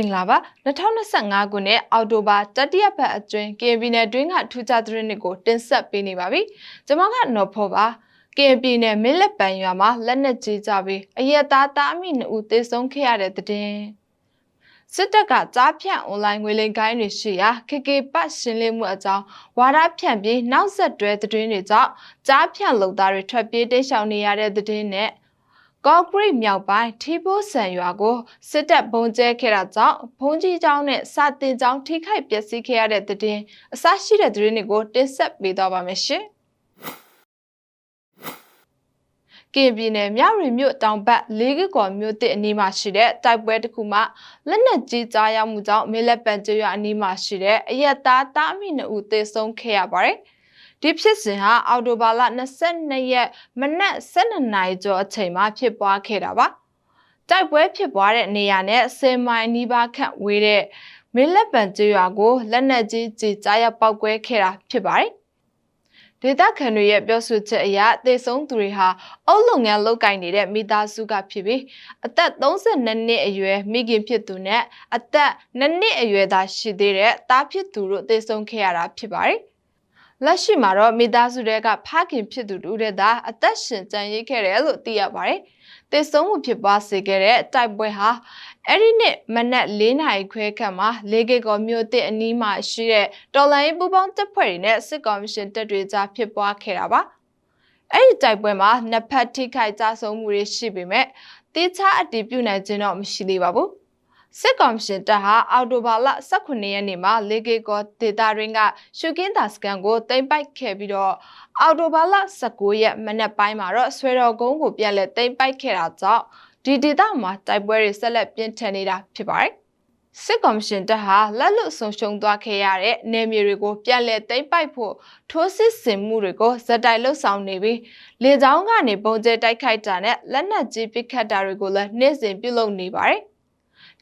င်္ဂလာပါ2025ခုနှစ်အောက်တိုဘာတတိယပတ်အတွင်း KB နယ်တွင်းကထူးခြားသတင်းတွေကိုတင်ဆက်ပေးနေပါပြီကျွန်မကနော်ဖော်ပါ KB နယ်မင်းလက်ပံရွာမှာလက်နက်ကြီးကြပြီးအရက်သားတားမိနှစ်ဦးသေဆုံးခဲ့ရတဲ့တဲ့စစ်တပ်ကကြားဖြန့်အွန်လိုင်းငွေလိမ်ကိုင်းတွေရှိရာ KK ပတ်ရှင်းလင်းမှုအကြောင်းဝါဒဖြန့်ပြီးနောက်ဆက်တွဲသတင်းတွေကြောင့်ကြားဖြန့်လုံသားတွေထွက်ပြေးတိတ်ရှောင်နေရတဲ့သတင်းနဲ့ ကော့ဂရိတ်မြောက်ပိုင်းထီပိုးဆန်ရွာကိုစစ်တပ်ဘုံကျဲခဲ့တာကြောင့်ဘုံကြီးကျောင်းနဲ့စာတင်ကျောင်းထိခိုက်ပျက်စီးခဲ့ရတဲ့တဲ့င်းအစရှိတဲ့သတင်းတွေကိုတင်ဆက်ပေးသွားပါမယ်ရှင်။ကင်ပြည်နယ်မြရီမြို့တောင်ဘက်လေးကကော်မြို့တစ်အနီးမှာရှိတဲ့တိုက်ပွဲတစ်ခုမှာလက်နက်ကြီးကြားရောက်မှုကြောင့်မေလက်ပန်ကျွရအနီးမှာရှိတဲ့အရက်သားတားမိနှစ်ဦးသေဆုံးခဲ့ရပါတယ်။ ဒီဖြစ်စဉ်ဟာအော်တိုဘာလ22ရက်မနက်12နာရီကျော်အချိန်မှာဖြစ်ပွားခဲ့တာပါတိုက်ပွဲဖြစ်ပွားတဲ့နေရာနဲ့10မိုင်နီးပါးခန့်ဝေးတဲ့မင်းလက်ပံကျွာကိုလက်နက်ကြီးကြီးကြားရောက်ပောက်ကွဲခဲ့တာဖြစ်ပါတယ်ဒေသခံတွေရဲ့ပြောဆိုချက်အရသေဆုံးသူတွေဟာအုပ်လုပ်ငန်းလုပ်ကိုင်နေတဲ့မိသားစုကဖြစ်ပြီးအသက်32နှစ်အရွယ်မိခင်ဖြစ်သူနဲ့အသက်2နှစ်အရွယ်သာရှိသေးတဲ့သားဖြစ်သူတို့သေဆုံးခဲ့ရတာဖြစ်ပါတယ် လက်ရှိမှာတော့မိသားစုတွေကဖခင်ဖြစ်သူတို့တဲ့သာအသက်ရှင်ကျန်ရစ်ခဲ့တယ်လို့သိရပါတယ်။တေဆုံးမှုဖြစ်ပွားစေခဲ့တဲ့တိုက်ပွဲဟာအဲ့ဒီနေ့မနက်၄နာရီခွဲခန့်မှာလေကေကောမြို့တစ်အနီးမှာရှိတဲ့တော်လိုင်းပူပေါင်းတပ်ဖွဲ့တွေနဲ့စစ်ကော်မရှင်တပ်တွေကြားဖြစ်ပွားခဲ့တာပါ။အဲ့ဒီတိုက်ပွဲမှာနှစ်ဖက်ထိခိုက်ကြဆုံးမှုတွေရှိပေမဲ့တိကျအတည်ပြုနိုင်ခြင်းတော့မရှိသေးပါဘူး။ စစ်ကောင်ရှင်တပ်ဟာအော်တိုဘာလ18ရက်နေ့မှာလေကေကောဒေတာရင်းကရှုကင်းတာစကန်ကိုတင်ပိုက်ခဲ့ပြီးတော့အော်တိုဘာလ19ရက်မနက်ပိုင်းမှာတော့ဆွေတော်ကုန်းကိုပြန်လည်တင်ပိုက်ခဲ့တာကြောင့်ဒီဒေတာမှာတိုက်ပွဲတွေဆက်လက်ပြင်းထန်နေတာဖြစ်ပါတယ်စစ်ကော်မရှင်တပ်ဟာလက်လွတ်ဆုံးရှုံးသွားခဲ့ရတဲ့နယ်မြေတွေကိုပြန်လည်သိမ်းပိုက်ဖို့ထိုးစစ်ဆင်မှုတွေကိုဇက်တိုက်လှုပ်ဆောင်နေပြီးလေကြောင်းကနေပုံကျဲတိုက်ခိုက်တာနဲ့လက်နက်ကြီးပစ်ခတ်တာတွေကိုလည်းနေ့စဉ်ပြုလုပ်နေပါတယ်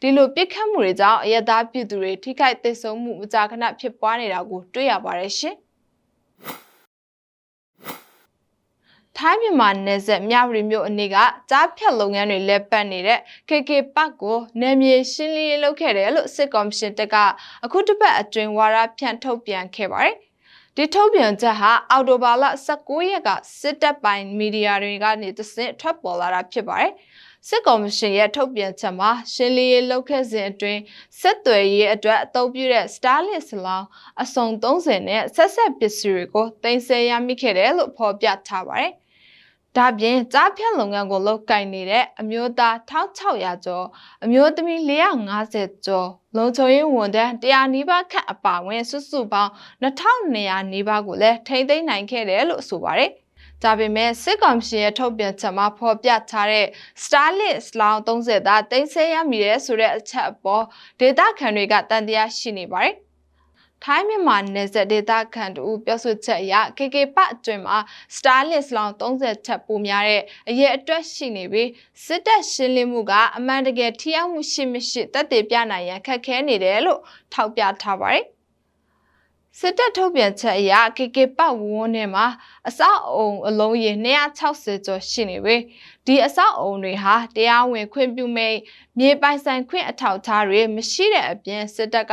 ဒီလိုပြစ်ခတ်မှုတွေကြောင့်အရသားပြည်သူတွေထိခိုက်သိဆုံးမှုမကြာခဏဖြစ်ပွားနေတာကိုတွေ့ရပါတယ်ရှင်။ထိုင်းမြန်မာနယ်စပ်မြဝတီမြို့အနီးကကြားဖြတ်လုပ်ငန်းတွေလက်ပတ်နေတဲ့ KK ပတ်ကိုနယ်မြေရှင်းလင်းရေးလုပ်ခဲ့တယ်လို့စစ်ကော်မရှင်တပ်ကအခုတစ်ပတ်အတွင်းဝါရဖြန့်ထုတ်ပြန်ခဲ့ပါတယ်။ဒီထုတ်ပြန်ချက်ဟာအော်တိုဘာလ19ရက်ကစစ်တပ်ပိုင်းမီဒီယာတွေကနေတဆင့်ထွက်ပေါ်လာတာဖြစ်ပါတယ်။ စစ်ကော်မရှင်ရဲ့ထုတ်ပြန်ချက်မှာရှင်းလင်းရေးလုပ်ခဲ့စဉ်အတွင်းစစ်သွယ်ရေးအတွက်အသုံးပြုတဲ့ Starlink စလောင်းအစုံ30နဲ့ဆက်ဆက်ပစ္စည်းတွေကိုတင်ဆက်ရမိခဲ့တယ်လို့ဖော်ပြထားပါတယ်။ဒါပြင်ကြားဖြတ်လုပ်ငန်းကိုလုပ်ကိုင်နေတဲ့အမျိုးသား1600ကျော်အမျိုးသမီး450ကျော်လုံခြုံရေးဝန်ထမ်း100နီးပါးခန့်အပါအဝင်စုစုပေါင်း2200နီးပါးကိုလည်းထိမ့်သိမ်းနိုင်ခဲ့တယ်လို့ဆိုပါတယ်။ ဒါပေမဲ့စစ်ကောင်စီရဲ့ထုတ်ပြန်ချက်မှာဖော်ပြထားတဲ့ Starlink လောင်း30သားတင်ဆက်ရမည်တဲ့ဆိုတဲ့အချက်အပေါ်ဒေတာခန်တွေကတန်တရားရှိနေပါတယ်။ထိုင်းမြန်မာနယ်စပ်ဒေသခံတူပြောဆိုချက်အရ KK ပအတွင်မှာ Starlink လောင်း30ချက်ပိုများတဲ့အရေးအတွက်ရှိနေပြီးစစ်တပ်ရှင်းလင်းမှုကအမှန်တကယ်ထိရောက်မှုရှိမရှိတက်တည်ပြနိုင်ရန်ခက်ခဲနေတယ်လို့ထောက်ပြထားပါတယ်။ စစ်တပ်ထုတ်ပြန်ချက်အရ KK ပတ်ဝန်းထဲမှာအဆောက်အုံအလုံးရေ260ကျော်ရှိနေပြီဒီအဆောက်အုံတွေဟာတရားဝင်ခွင့်ပြုမိတ်မြေပိုင်ဆိုင်ခွင့်အထောက်အထားတွေမရှိတဲ့အပြင်စစ်တပ်က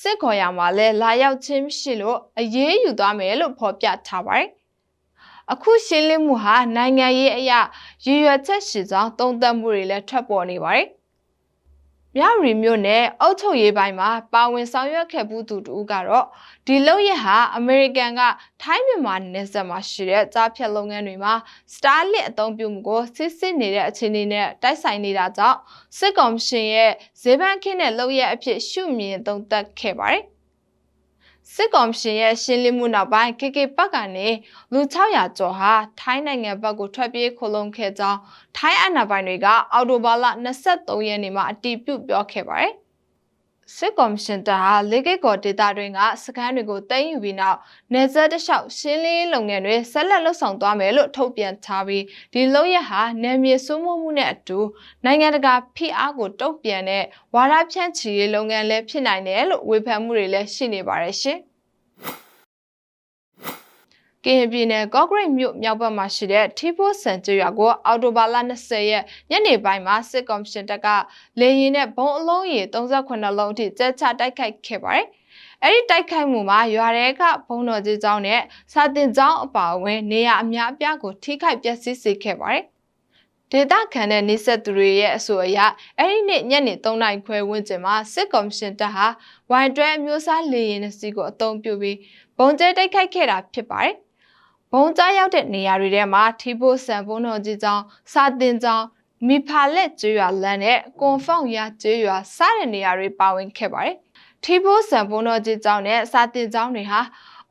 စစ်ခေါ်ရမှာလဲလာရောက်ခြင်းမရှိလို့အရေးယူသွားမယ်လို့ဖော်ပြထားပါတယ်အခုရှင်းလင်းမှုဟာနိုင်ငံရေးအရာရည်ရွယ်ချက်ရှိကြောင်းသုံးသပ်မှုတွေလည်းထွက်ပေါ်နေပါတယ်။ မြရီမြို့နယ်အုပ်ချုပ်ရေးပိုင်းမှာပါဝင်ဆောင်ရွက်ခဲ့မှုသူတူကတော့ဒီလုပ်ရဟာအမေရိကန်ကထိုင်းမြန်မာနယ်စပ်မှာရှိတဲ့ကြားဖြတ်လုပ်ငန်းတွေမှာ Starlink အသုံးပြုမှုကိုစစ်စစ်နေတဲ့အခြေအနေနဲ့တိုက်ဆိုင်နေတာကြောင့်စစ်ကောင်ရှင်ရဲ့ဈေးပန်းခင်းတဲ့လုပ်ရအဖြစ်ရှုမြင်သုံးသပ်ခဲ့ပါတယ် စစ်ကော်မရှင်ရဲ့ရှင်းလင်းမှုနောက်ပိုင်း KK ဘက်ကနေလူ600ကျော်ဟာထိုင်းနိုင်ငံဘက်ကိုထွက်ပြေးခိုလုံခဲ့ကြောင်းထိုင်းအာဏာပိုင်တွေကအော်တိုဘာလ23ရက်နေ့မှာအတည်ပြုပြောခဲ့ပါတယ်။ စစ်ကော်မရှင်တပ်ဟာလေကိတ်ကော်ဒေတာတွင်ကစခန်းတွေကိုတင်ယူပြီးနောက်နေဆက်တလျှောက်ရှင်းလင်းလုပ်ငန်းတွေဆက်လက်လှုပ်ဆောင်သွားမယ်လို့ထုတ်ပြန်ထားပြီးဒီလုပ်ရဟာနယ်မြေစိုးမိုးမှုနဲ့အတူနိုင်ငံတကာဖိအားကိုတုံ့ပြန်တဲ့ဝါဒဖြန့်ချီရေးလုပ်ငန်းလည်းဖြစ်နိုင်တယ်လို့ဝေဖန်မှုတွေလည်းရှိနေပါတယ်ရှင်။ ကရင်ပြည်နယ်ကော့ဂရိတ်မြို့မြောက်ဘက်မှာရှိတဲ့ထီဖိုးဆန်ကျွော်ကိုအော်တိုဘာလ20ရက်ညနေပိုင်းမှာစစ်ကော်မရှင်တပ်ကလေရင်နဲ့ဘုံအလုံးရေ38လုံးအထိကျဲချတိုက်ခိုက်ခဲ့ပါတယ်။အဲ့ဒီတိုက်ခိုက်မှုမှာရွာရဲကဘုံတော်ကြီးကျောင်းနဲ့စာတင်ကျောင်းအပါအဝင်နေရာအများအပြားကိုထိခိုက်ပျက်စီးစေခဲ့ပါတယ်။ဒေတာခံတဲ့နေဆက်သူတွေရဲ့အဆိုအရအဲ့ဒီနေ့ညနေ3နာရီခွဲဝန်းကျင်မှာစစ်ကော်မရှင်တပ်ဟာဝိုင်တွဲအမျိုးသားလေရင်စီကိုအုံပြုပြီးဘုံကျဲတိုက်ခိုက်ခဲ့တာဖြစ်ပါတယ်။ ဘုံကြားရောက်တဲ့နေရာတွေထဲမှာထီဖို့ဆန်ဘုံတော်ကြီးကျောင်းစာတင်ကျောင်းမိဖာလက်ကျွော်လန်နဲ့ကွန်ဖောင်ရကျွော်စတဲ့နေရာတွေပါဝင်ခဲ့ပါတယ်။ထီဖို့ဆန်ဘုံတော်ကြီးကျောင်းနဲ့စာတင်ကျောင်းတွေဟာ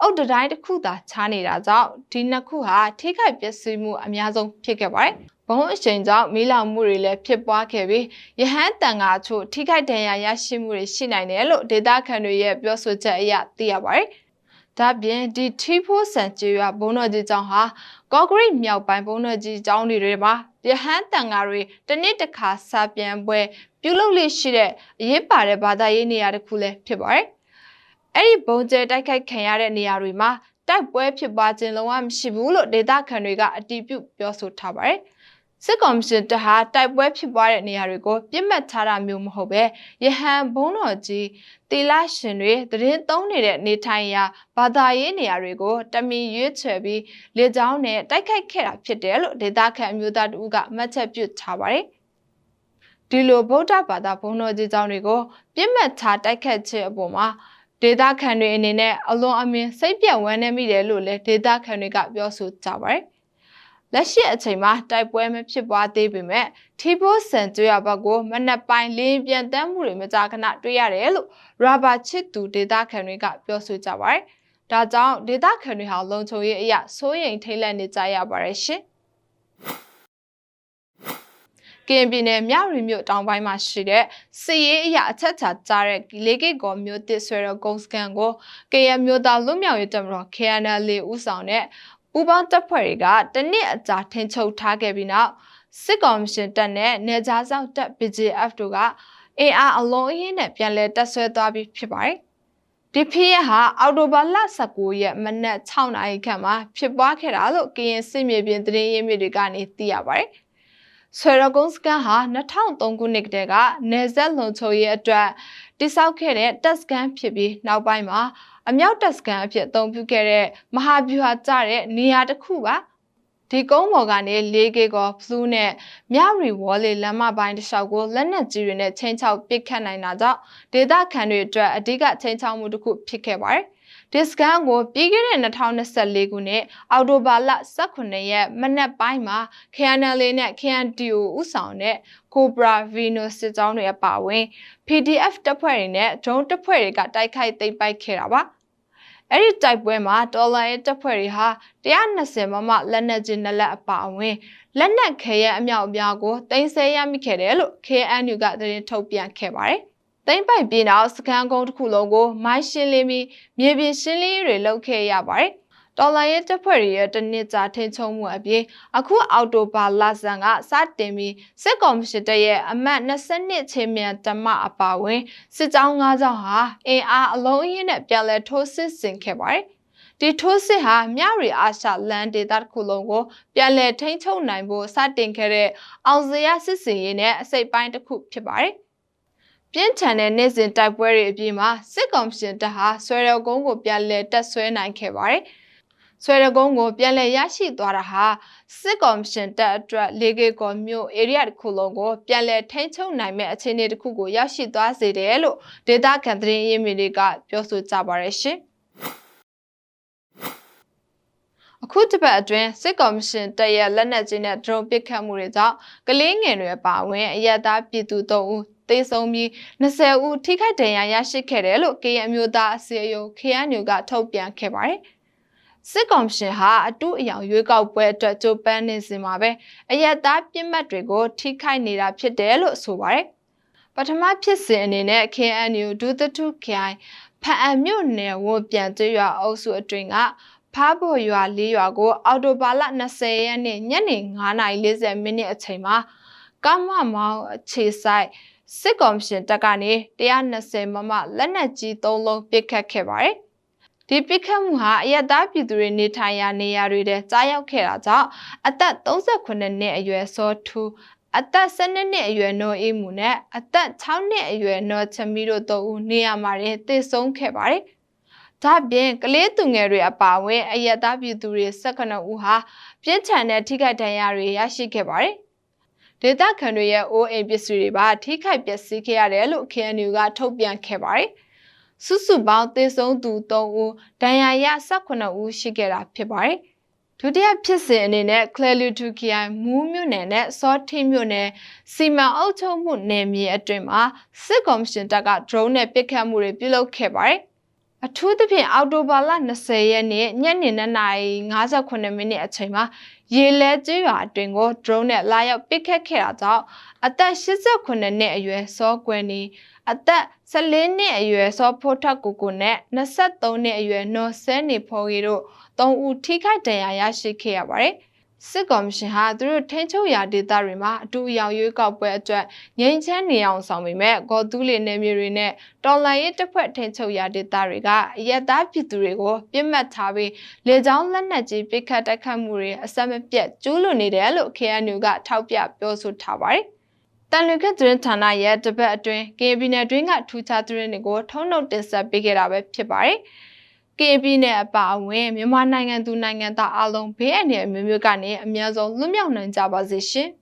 အုတ်တတိုင်းတစ်ခုသာခြားနေတာကြောင့်ဒီနှစ်ခုဟာထိခိုက်ပျက်စီးမှုအများဆုံးဖြစ်ခဲ့ပါတယ်။ဘုံအချိန်ကြောင့်မီးလောင်မှုတွေလည်းဖြစ်ပွားခဲ့ပြီးရဟန်းတန်ဃာချို့ထိခိုက်ဒဏ်ရာရရှိမှုတွေရှိနိုင်တယ်လို့ဒေတာခန်တွေရဲ့ပြောဆိုချက်အရသိရပါတယ်။ ဒါပြင်ဒီထီဖိုးဆန်ကျေးရွာဘုံတော်ကြီးကျောင်းဟာကော့ဂရိတ်မြောက်ပိုင်းဘုံတော်ကြီးကျောင်းတွေမှာရဟန်းတန်ဃာတွေတစ်နှစ်တစ်ခါစာပြန်ပွဲ ပြုလုပ်လိရှိတဲ့အရေးပါတဲ့ဘာသာရေးနေရာတစ်ခုလည်းဖြစ်ပါတယ်။အဲ့ဒီဘုံကျဲတိုက်ခိုက်ခံရတဲ့နေရာတွေမှာတိုက်ပွဲဖြစ်ပွားခြင်းလုံးဝမရှိဘူးလို့ဒေသခံတွေကအတည်ပြုပြောဆိုထားပါတယ်။ စစ်ကောင်စီတပ်ဟာတိုက်ပွဲဖြစ်ပွားတဲ့နေရာတွေကိုပြစ်မှတ်ထားတာမျိုးမဟုတ်ပဲရဟန်ဘုံတော်ကြီးတီလာရှင်တွေသတင်းသုံးနေတဲ့နေထိုင်ရာဘာသာရေးနေရာတွေကိုတမင်ရွေးချယ်ပြီးလေကြောင်းနဲ့တိုက်ခိုက်ခဲ့တာဖြစ်တယ်လို့ဒေသခံအမျိုးသားတဦးကမှတ်ချက်ပြုထားပါတယ်ဒီလိုဗုဒ္ဓဘာသာဘုံတော်ကြီးကျောင်းတွေကိုပြစ်မှတ်ထားတိုက်ခတ်ခြင်းအပေါ်မှာဒေတာခန်တွေအနေနဲ့အလွန်အမင်းစိတ်ပြတ်ဝမ်းနည်းမိတယ်လို့လည်းဒေတာခန်တွေကပြောဆိုကြပါတယ် လက်ရှိအချိန်မှာတိုက်ပွဲမဖြစ်ပွားသေးပေမဲ့ထီပိုးဆန်ကျွရဘက်ကိုမနက်ပိုင်းလင်းပြန်တမ်းမှုတွေမကြာခဏတွေ့ရတယ်လို့ရာဘာချစ်သူဒေတာခန်တွေကပြောဆိုကြပါတယ်။ဒါကြောင့်ဒေတာခန်တွေဟာလုံခြုံရေးအရာစိုးရိမ်ထိတ်လန့်နေကြရပါတယ်ရှင်။ကင်ပြည်နယ်မြရီမြို့တောင်ပိုင်းမှာရှိတဲ့စီရေးအရာအချက်ချာကြားတဲ့လေကိတ်ကောမြို့တစ်ဆွဲတော်ကုန်းစကန်ကိုကရမြို့သားလွတ်မြောက်ရေးတမတော် KNL ဦးဆောင်တဲ့ ပူပေါင်းတပ်ဖွဲ့တွေကတနစ်အကြာထင်ချုပ်ထားခဲ့ပြီးနောက်စစ်ကောင်မရှင်တပ်နဲ့နေကြားဆောင်တပ် BGF တို့ကအင်အားအလုံးအင်းနဲ့ပြန်လည်တပ်ဆွဲသွားပြီးဖြစ်ပါတယ်။ဒီဖြစ်ရဟာအော်တိုဘာလ19ရက်မနက်6နာရီခန့်မှာဖြစ်ပွားခဲ့တာလို့ကရင်စစ်မြေပြင်သတင်းရင်းမြစ်တွေကနေသိရပါတယ်။ဆွေရကုန်းစကန်ဟာ2003ခုနှစ်ကတည်းကနေဆက်လုံချုံရဲ့အတွက်တိစောက်ခဲ့တဲ့တက်စကန်ဖြစ်ပြီးနောက်ပိုင်းမှာ အမြောက်တပ်စကန်အဖြစ်အသုံးပြုခဲ့တဲ့မဟာဗျူဟာကျတဲ့နေရာတစ်ခုပါဒီကုန်းပေါ်ကနေ 4K ကောဖလူးနဲ့မြရီဝေါ်လီလမ်းမပိုင်းတစ်လျှောက်ကိုလက်နက်ကြီးတွေနဲ့ချင်းချောက်ပစ်ခတ်နိုင်တာကြောင့်ဒေသခံတွေအတွက်အဓိကချင်းချောက်မှုတစ်ခုဖြစ်ခဲ့ပါတယ်။ ဒီစကန်ကိုပြီးခဲ့တဲ့2024ခုနှစ်အောက်တိုဘာလ18ရက်မနက်ပိုင်းမှာ KNL နဲ့ KNTO ဥဆောင်တဲ့ Cobra Vino စစ်ကြောင်းတွေအပါအဝင် PDF တပ်ဖွဲ့တွေနဲ့ drone တပ်ဖွဲ့တွေကတိုက်ခိုက်သိမ်းပိုက်ခဲ့တာပါ။အဲ့ဒီတိုက်ပွဲမှာဒေါ်လာရဲ့တပ်ဖွဲ့တွေဟာ120မမလက်နက်ကြီးနှစ်လက်အပါအဝင်လက်နက်ခဲရဲ့အမြောက်အများကိုတင်ဆက်ရမိခဲ့တယ်လို့ KNU ကသတင်းထုတ်ပြန်ခဲ့ပါတယ်။ သိမ့်ပိုက်ပြည်နောက်စကန်ကုန်းတစ်ခုလုံးကိုမိုင်းရှင်းလင်းပြီးမြေပြင်ရှင်းလင်းရေးတွေလုပ်ခဲ့ရပါတယ်တော်လိုင်းရဲ့တပ်ဖွဲ့တွေရဲ့တနစ်ကြာထိန်ချုံမှုအပြင်အခုအော်တိုဘာလဆန်ကစတင်ပြီးစစ်ကောင်စီတပ်ရဲ့အမတ်22ချင်းမြန်တမအပါဝင်စစ်ကြောင်း၅ကြောင်းဟာအင်အားအလုံးအင်းနဲ့ပြန်လည်ထိုးစစ်ဆင်ခဲ့ပါတယ်ဒီထိုးစစ်ဟာမြရီအာရှလန်ဒေတာတစ်ခုလုံးကိုပြန်လည်ထိန်းချုပ်နိုင်ဖို့စတင်ခဲ့တဲ့အောင်စရစစ်စင်ရေးနဲ့အစိပ်ပိုင်းတစ်ခုဖြစ်ပါတယ် ပြင်းထန်တဲ့နေ့စဉ်တိုက်ပွဲတွေအပြင်မှာစစ်ကောင်စီတပ်ဟာဆွဲတော်ကုန်းကိုပြန်လည်တက်ဆွဲနိုင်ခဲ့ပါတယ်။ဆွဲရကုန်းကိုပြန်လည်ရရှိသွားတာဟာစစ်ကော်မရှင်တပ်အတွက်လေကေကော်မြို့ area တစ်ခုလုံးကိုပြန်လည်ထိန်းချုပ်နိုင်မဲ့အခြေအနေတစ်ခုကိုရောက်ရှိသွားစေတယ်လို့ဒေတာခံသတင်းရင်းမြစ်တွေကပြောဆိုကြပါရရှင်အခုတစ်ပတ်အတွင်းစစ်ကော်မရှင်တပ်ရဲ့လက်နက်ကြီးနဲ့ drone ပစ်ခတ်မှုတွေကြောင့်ကလေးငယ်တွေပါဝင်အရက်သားပြည်သူ၃ဦး သေဆုံးပြီး20ဦးထိခိုက်ဒဏ်ရာရရှိခဲ့တယ်လို့ KN အမျိုးသားအစည်းအရုံး KNU ကထုတ်ပြန်ခဲ့ပါတယ်။စစ်ကောင်ရှင်ဟာအတူအယောင်ရွေးကောက်ပွဲအတွက်ကြိုးပမ်းနေစဉ်မှာပဲအယက်သားပြစ်မှတ်တွေကိုထိခိုက်နေတာဖြစ်တယ်လို့ဆိုပါတယ်။ပထမဖြစ်စဉ်အနေနဲ့ KNU ဒုသထုခိုင်ဖအံမြို့နယ်ဝန်ပြန်ကျွရွာအုပ်စုအတွင်းကဖားဖို့ရွာလေးရွာကို အော်တိုဘာလ20ရက်နေ့ညနေ9:40မိနစ်အချိန်မှာကမ္မမောင်အခြေဆိုင် စစ်ကောင်ရှင်တပ်ကနေ120မမလက်နက်ကြီး3လုံးပစ်ခတ်ခဲ့ပါတယ်။ဒီပြစ်ခတ်မှုဟာအယက်သားပြည်သူတွေနေထိုင်ရာနေရာတွေထဲကြားရောက်ခဲ့တာကြောင့်အသက်38နှစ်အရွယ်စောထူအသက်12နှစ်အရွယ်နော်အေးမှုနဲ့အသက်6နှစ်အရွယ်နော်ချမီတို့တို့ဦးနေရာမှာတင်သေဆုံးခဲ့ပါတယ်။ဒါ့ပြင်ကလေးသူငယ်တွေအပါအဝင်အယက်သားပြည်သူတွေ18ဦးဟာပြင်းထန်တဲ့ထိခိုက်ဒဏ်ရာတွေရရှိခဲ့ပါတယ်။ ဒေသခံတွေရဲ့အိုးအိမ်ပစ္စည်းတွေပါထိခိုက်ပျက်စီးခဲ့ရတယ်လို့ KNU ကထုတ်ပြန်ခဲ့ပါတယ်။စုစုပေါင်းသေဆုံးသူ3ဦးဒဏ်ရာရ18ဦးရှိခဲ့တာဖြစ်ပါတယ်။ဒုတိယဖြစ်စဉ်အနေနဲ့ Clearly to KI မူးမြို့နယ်နဲ့စောထင်းမြို့နယ်စီမံအုပ်ချုပ်မှုနယ်မြေအတွင်းမှာစစ်ကော်မရှင်တပ်က drone နဲ့ပစ်ခတ်မှုတွေပြုလုပ်ခဲ့ပါတယ်။အထူးသဖြင့်အော်တိုဘာလ20ရက်နေ့ညနေ9:58မိနစ်အချိန်မှာ ရေလဲကျွရွာအတွင်းကို drone နဲ့လာရောက်ပစ်ခတ်ခဲ့တာကြောင့်အသက်89နှစ်အရွယ်စောကွယ်နေအသက်14နှစ်အရွယ်စောဖိုးထက်ကိုကိုနဲ့23နှစ်အရွယ်နော်ဆဲနေဖော်ကြီးတို့၃ဦးထိခိုက်ဒဏ်ရာရရှိခဲ့ရပါတယ်။ စစ်ကော်မရှင်ဟာသူတို့ထိန်းချုပ်ရာဒေသတွေမှာအတူအယောင်ရွေးကောက်ပွဲအတွက်ငြိမ်းချမ်းနေအောင်ဆောင်ပေမဲ့ဂေါ်တူးလီနယ်မြေတွေနဲ့တော်လိုင်းရေးတစ်ဖွဲ့ထိန်းချုပ်ရာဒေသတွေကအရက်သားပြည်သူတွေကိုပြစ်မှတ်ထားပြီးလေကြောင်းလက်နက်ကြီးပစ်ခတ်တိုက်ခတ်မှုတွေအဆက်မပြတ်ကျူးလွန်နေတယ်လို့ KNU ကထောက်ပြပြောဆိုထားပါတယ်။တန်လွင်ခက်သတင်းဌာနရဲ့တပတ်အတွင်း KB နယ်တွင်းကထူးခြားသတင်းတွေကိုထုံးနှုတ်တင်ဆက်ပေးခဲ့တာပဲဖြစ်ပါတယ်။ KB နဲ့အပါအဝင်မြန်မာနိုင်ငံသူနိုင်ငံသားအလုံးဘေးအန္တရာယ်မျိုးမျိုးကနေအများဆုံးလွတ်မြောက်နိုင်ကြပါစေရှင်။